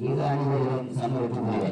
இரு அணிகளிலும் சமர்ப்பித்து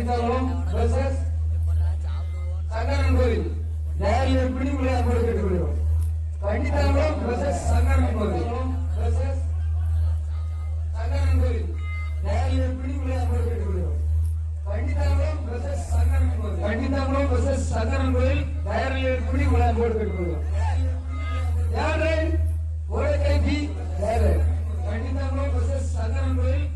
தனித்தவரம் சங்கரன் கோவில் நேரில் எப்படி பிள்ளையார் கூட கேட்டுக்கொள்கிறோம். கண்டித்தாவரம் பிரசஸ் சங்கரன் கோவில் சங்கரன் கோவில் நேரில் எப்படி பிள்ளையார் கூட கேட்டுக்கொள்கிறோம். கண்டித்தாவரம் பிரசஸ் சங்கரன் கோவில் கண்டித்தாவரம் பிரசஸ் சங்கரன் கோவில் சங்கரன் கோவில்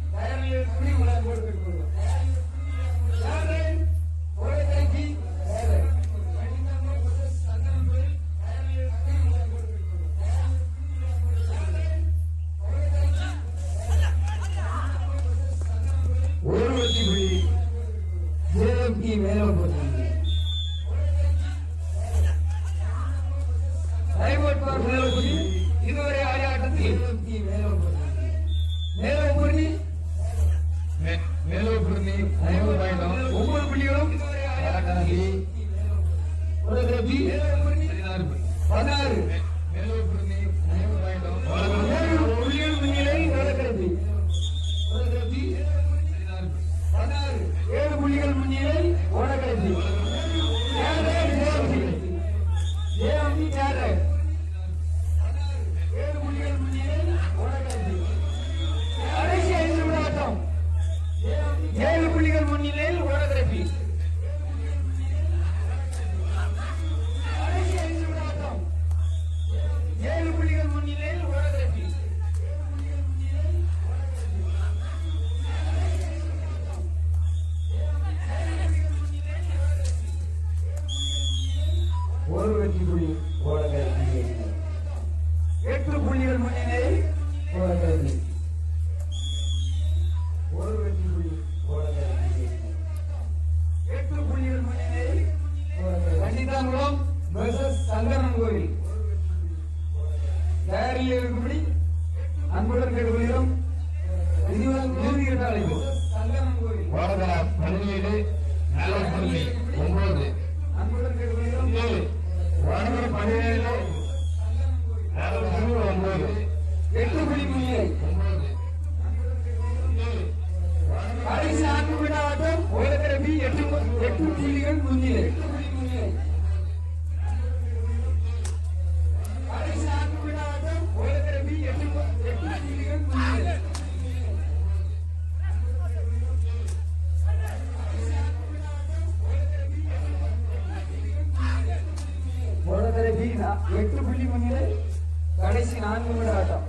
எட்டு புள்ளி முன்னிலை கடைசி நான்கு நிமிட ஆட்டம்.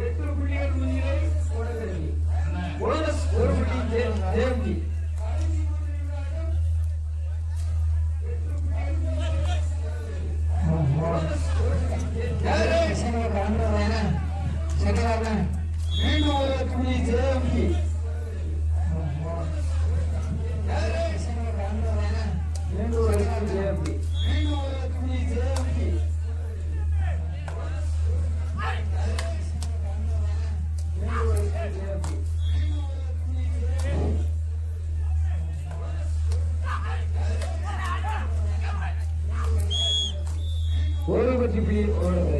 எட்டு புள்ளிகள் உயிரை உடலில் உலக ஒரு புள்ளி தேர்ந்தி Where would you be